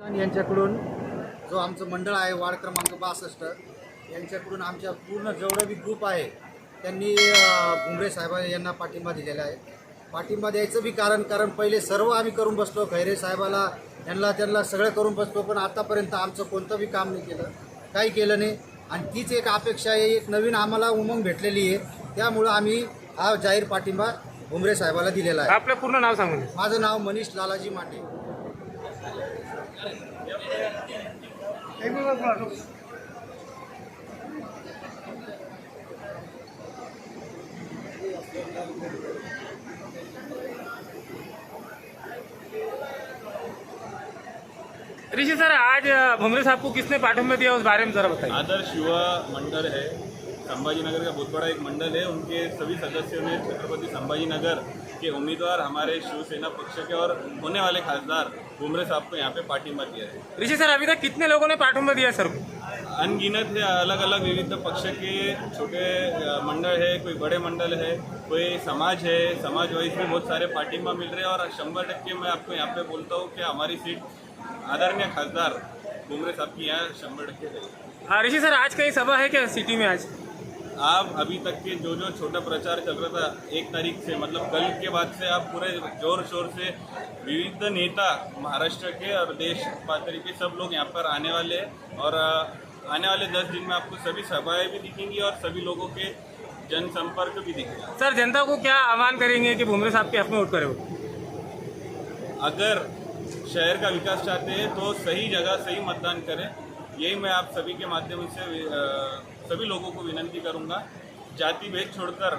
यांच्याकडून जो आमचं मंडळ आहे वार्ड क्रमांक बासष्ट यांच्याकडून आमच्या पूर्ण जेवढं बी ग्रुप आहे त्यांनी भुमरे साहेब यांना पाठिंबा दिलेला आहे. पाठिंबा द्यायचं बी कारण कारण पहिले सर्व आम्ही करून बसलो खैरे साहेबाला यांना त्यांना सगळं करून बसलो पण आतापर्यंत आमचं कोणतं बी काम नाही केलं. काही केलं नाही. आणि तीच एक अपेक्षा आहे एक नवीन आम्हाला उमंग भेटलेली आहे. त्यामुळं आम्ही हा जाहीर पाठिंबा भुमरे साहेबाला दिलेला आहे. आपलं पूर्ण नाव सांगून. माझं नाव मनीष लालाजी माटे ऋषि सर, आज भुमरे साहब को किसने पाठिंबा दिया, उस बारे में जरा बताइए। आदर्श युवा मंडल है। संभाजी नगर का बहुत बड़ा एक मंडल है। उनके सभी सदस्यों ने छत्रपति संभाजी नगर के उम्मीदवार हमारे शिवसेना पक्ष के और होने वाले खासदार बुमरे साहब को यहाँ पे पार्टिंबा दिया है। ऋषि सर अभी तक कितने लोगों ने पाठिंबा दिया सर? को अनगिनत है अलग अलग विविध पक्ष के छोटे मंडल है कोई बड़े मंडल है कोई समाज है समाज वाइज भी बहुत सारे पार्टिंबा मिल रहे हैं और शंबर टक्के मैं आपको यहाँ पे बोलता हूँ कि हमारी सीट आदरणीय खासदार बुमरे साहब की यहाँ शंबर टक्के हाँ। ऋषि सर आज कहीं सभा है क्या सिटी में आज? आप अभी तक के जो जो छोटा प्रचार चल रहा था एक तारीख से मतलब कल के बाद से आप पूरे ज़ोर शोर से विविध नेता महाराष्ट्र के और देश पात्र के सब लोग यहाँ पर आने वाले हैं। और आने वाले दस दिन में आपको सभी सभाएँ भी दिखेंगी और सभी लोगों के जनसंपर्क भी दिखेगा। सर जनता को क्या आह्वान करेंगे कि भुमरे साहब के हक में वोट करे? अगर शहर का विकास चाहते हैं तो सही जगह सही मतदान करें। यही मैं आप सभी के माध्यम से सभी लोगों को विनंती करूँगा, जाति भेद छोड़कर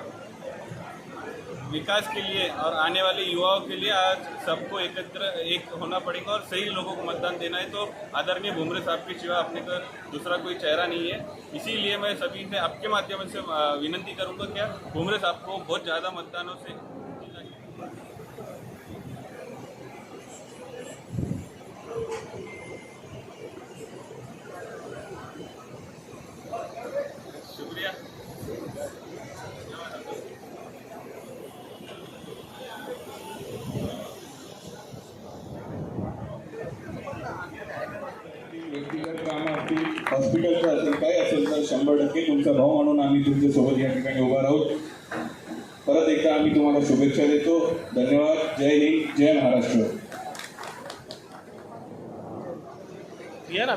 विकास के लिए और आने वाले युवाओं के लिए आज सबको एकत्र एक होना पड़ेगा और सही लोगों को मतदान देना है। तो आदरणीय भुमरे साहब के सिवा अपने का दूसरा कोई चेहरा नहीं है। इसीलिए मैं सभी से आपके माध्यम से विनंती करूँगा क्या भुमरे साहब को बहुत ज़्यादा मतदानों से हॉस्पिटलचं असेल काय असेल तर शंभर टक्के तुमचा भाऊ म्हणून आम्ही तुमच्यासोबत या ठिकाणी उभा राहू. परत एकदा आम्ही तुम्हाला शुभेच्छा देतो. धन्यवाद. जय हिंद जय महाराष्ट्र. ना.